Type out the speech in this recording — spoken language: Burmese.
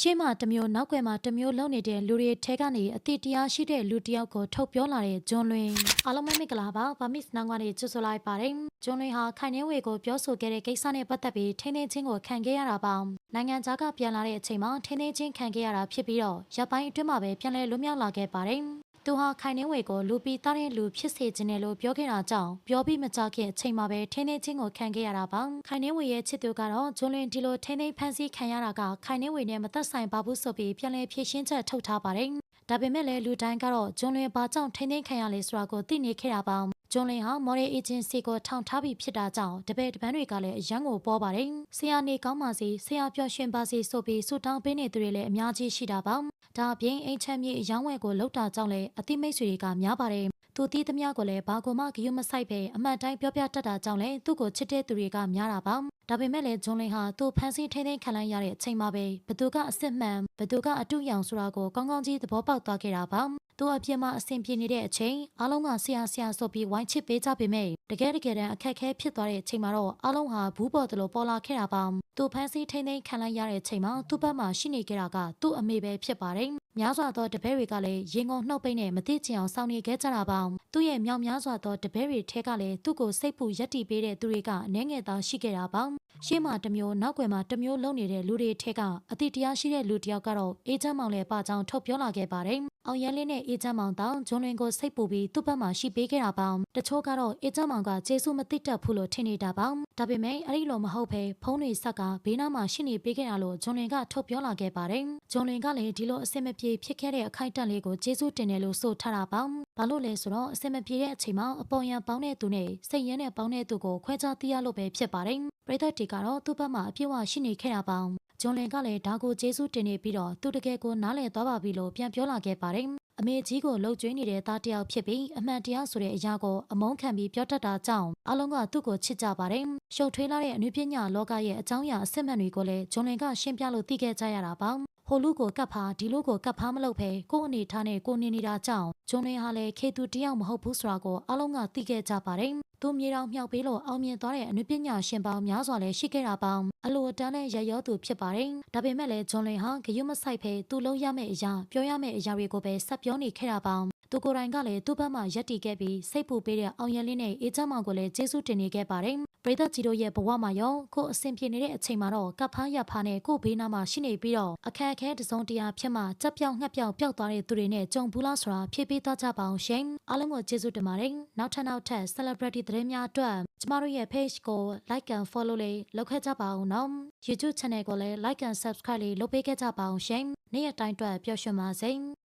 ရှေ့မှာတစ်မျိုးနောက်ွယ်မှာတစ်မျိုးလုံနေတဲ့လူတွေထဲကနေအတိတရားရှိတဲ့လူတစ်ယောက်ကိုထုတ်ပြောလာတဲ့ဂျွန်လွင်အားလုံးပဲမင်္ဂလာပါဗာမစ်နောင်ကနေကြိုဆိုလိုက်ပါတယ်ဂျွန်လွင်ဟာခိုင်နှင်းဝေကိုပြောဆိုခဲ့တဲ့ကိစ္စနဲ့ပတ်သက်ပြီးထိန်းသိမ်းခြင်းကိုခံခဲ့ရတာပါနိုင်ငံခြားကပြန်လာတဲ့အချိန်မှာထိန်းသိမ်းခြင်းခံခဲ့ရတာဖြစ်ပြီးတော့ရပ်ပိုင်းအတွင်းမှာပဲပြန်လည်လွတ်မြောက်လာခဲ့ပါတယ် သူဟာခိုင်နှင်းဝေကိုလူပီသားတဲ့လူဖြစ်စေခြင်းနဲ့လို့ပြောခဲ့တာကြောင့်ပြောပြီးမကြခင်အချိန်မှာပဲထိန်းသိမ်းခြင်းကိုခံခဲ့ရတာပါခိုင်နှင်းဝေရဲ့ချစ်သူကတော့ဂျွန်လွင်ဒီလိုထိန်းသိမ်းဖန်ဆီးခံရတာကခိုင်နှင်းဝေနဲ့မသက်ဆိုင်ပါဘူးဆိုပြီးပြန်လည်ဖြေရှင်းချက်ထုတ်ထားပါတယ်ဒါပေမဲ့လည်းလူတိုင်းကတော့ဂျွန်လွင်ဘာကြောင့်ထိန်းသိမ်းခံရလဲဆိုတာကိုသိနေခဲ့တာပါ ဂျွန်လင်ဟာမော်ရီအေဂျင်စီကိုထောင်ထားပြီးဖြစ်တာကြောင့်တပည့်တပန်းတွေကလည်းအယံကိုပေါ်ပါတယ်။ဆရာနေကောင်းပါစေဆရာပျော်ရွှင်ပါစေဆိုပြီးဆုတောင်းပေးနေသူတွေလည်းအများကြီးရှိတာပါ။ဒါအပြင်အိမ်ချမ်းမြေအယောင်းဝယ်ကိုလှုပ်တာကြောင့်လည်းအသိမိတ်ဆွေတွေကများပါတယ်။သူတီးသမျှကိုလည်းဘာကိုမှဂရုမစိုက်ပဲအမှန်တိုင်းပြောပြတတ်တာကြောင့်လည်းသူ့ကိုချစ်တဲ့သူတွေကများတာပါ။ဒါပေမဲ့လည်းဂျွန်လင်ဟာသူ့ဖန်ဆီးထိန်းသိမ်းခံလိုက်ရတဲ့အချိန်မှာပဲဘသူကအစ်စ်မှန်ဘသူကအတူရောင်ဆိုတာကိုကောင်းကောင်းကြီးသဘောပေါက်သွားခဲ့တာပါ။ သူအပြစ်မှာအဆင်ပြေနေတဲ့အချိန်အားလုံးကဆရာဆရာဆိုပြီးဝိုင်းချစ်ပေးကြပေမဲ့တကယ်တကယ်တမ်းအခက်အခဲဖြစ်သွားတဲ့အချိန်မှာတော့အားလုံးဟာဘူးပေါ်တယ်လို့ပေါ်လာခဲ့တာပါ။သူဖန်ဆီးထိန်းသိမ်းခံလိုက်ရတဲ့အချိန်မှာသူ့ဘက်မှာရှိနေခဲ့တာကသူ့အမေပဲဖြစ်ပါတယ်။များစွာသောတပည့်တွေကလည်းရင်ကုန်နှုတ်ပိတ်နဲ့မသိချင်အောင်စောင့်နေခဲ့ကြတာပါ။သူ့ရဲ့မြောက်များစွာသောတပည့်တွေထဲကလည်းသူ့ကိုစိတ်ပူရက်တီပေးတဲ့သူတွေကအနေငယ်သားရှိခဲ့တာပါ။ရှေ့မှာတစ်မျိုးနောက်ွယ်မှာတစ်မျိုးလုံနေတဲ့လူတွေထဲကအတိတရားရှိတဲ့လူတစ်ယောက်ကတော့အေဂျင့်မောင်လည်းပါကြောင်းထုတ်ပြောလာခဲ့ပါတယ်။အောင်ရန်လေးနဲ့အေဂျင့်မောင်တောင်ဂျွန်လွင်ကိုစိတ်ပူပြီးသူ့ဘက်မှာရှိပေးခဲ့တာပါ။တချို့ကတော့အေဂျင့်မောင်ကကျေးဇူးမသိတတ်ဘူးလို့ထင်နေတာပါ။ဒါပေမဲ့အဲ့ဒီလိုမဟုတ်ဘဲဖုန်းတွေဆက်ကဘေးနားမှာရှိနေပေးခဲ့တာလို့ဂျွန်လွင်ကထုတ်ပြောလာခဲ့ပါတယ်။ဂျွန်လွင်ကလည်းဒီလိုအဆင်မပြေဖြစ်ခဲ့တဲ့အခိုက်အတန့်လေးကိုကျေးဇူးတင်တယ်လို့ဆိုထားတာပါ။ဘာလို့လဲဆိုတော့အဆင်မပြေတဲ့အချိန်မှာအပေါ်ယံပေါင်းတဲ့သူနဲ့စိတ်ရမ်းတဲ့ပေါင်းတဲ့သူကိုခွဲခြားသိရလို့ပဲဖြစ်ပါတယ်။ပရိသတ်တီကတော့သူ့ဘက်မှာအပြည့်အဝရှိနေခဲ့တာပါ။ဂျွန်လင်ကလည်းဒါကိုကျေးဇူးတင်နေပြီးတော့သူတကယ်ကိုနားလည်သွားပါပြီလို့ပြန်ပြောလာခဲ့ပါတယ်။ အမေကြီးကိုလှုပ်ကြွေးနေတဲ့သားတစ်ယောက်ဖြစ်ပြီးအမှန်တရားဆိုတဲ့အရာကိုအမုန်းခံပြီးပြောတတ်တာကြောင့်အလုံးကသူ့ကိုချစ်ကြပါတယ်။ရှုပ်ထွေးလာတဲ့အနုပညာလောကရဲ့အကြောင်းအရာအစစ်မှန်တွေကိုလည်းဂျွန်လင်ကရှင်းပြလို့သိခဲ့ကြရတာပါ။ဟိုလူကိုကပ်ဖာဒီလူကိုကပ်ဖာမလုပ်ဖဲကို့အနေထားနဲ့ကိုနေနေတာကြောင့်ဂျွန်လင်ဟာလည်းခေသူတယောက်မဟုတ်ဘူးဆိုတာကိုအလုံးကသိခဲ့ကြပါတယ်။သူမြေတော်မြောက်ပေးလို့အောင်မြင်သွားတဲ့အနုပညာရှင်ပေါင်းများစွာလည်းရှိခဲ့တာပေါင်းအလိုအတန်းနဲ့ရရောသူဖြစ်ပါတယ်။ဒါပေမဲ့လည်းဂျွန်လင်ဟာဂရုမစိုက်ဖဲသူလုံးရမယ့်အရာပြောရမယ့်အရာတွေကိုပဲဆက်ပြောနေခဲ့တာပေါင်း သူကိုယ်တိုင်ကလည်းသူ့ဘက်မှရက်တီခဲ့ပြီးစိတ်ပူပေးတဲ့အောင်ရလင်းနဲ့အေးချမ်းမောင်ကိုလည်းကျေးဇူးတင်နေခဲ့ပါတယ်။ပရိသတ်ကြီးတို့ရဲ့ဘဝမှာရောကိုယ်အဆင်ပြေနေတဲ့အချိန်မှာတော့ကပ်ဖားရဖားနဲ့ကိုယ်ဘေးနားမှာရှိနေပြီးတော့အခက်အခဲတစ်စုံတစ်ရာဖြစ်မှကြက်ပြောင်ငှက်ပြောင်ပျောက်သွားတဲ့သူတွေနဲ့ကြုံဘူးလားဆိုတာဖြည့်ပေးသွားကြပါအောင်ရှင်။အားလုံးကိုကျေးဇူးတင်ပါတယ်။နောက်ထပ်နောက်ထပ် celebrity သတင်းများအတွက်ကျမတို့ရဲ့ page ကို like and follow လေးလုပ်ခဲ့ကြပါအောင်နော်။ YouTube channel ကိုလည်း like and subscribe လေးလုပ်ပေးခဲ့ကြပါအောင်ရှင်။နေ့ရက်တိုင်းအတွက်ပျော်ရွှင်ပါစေ။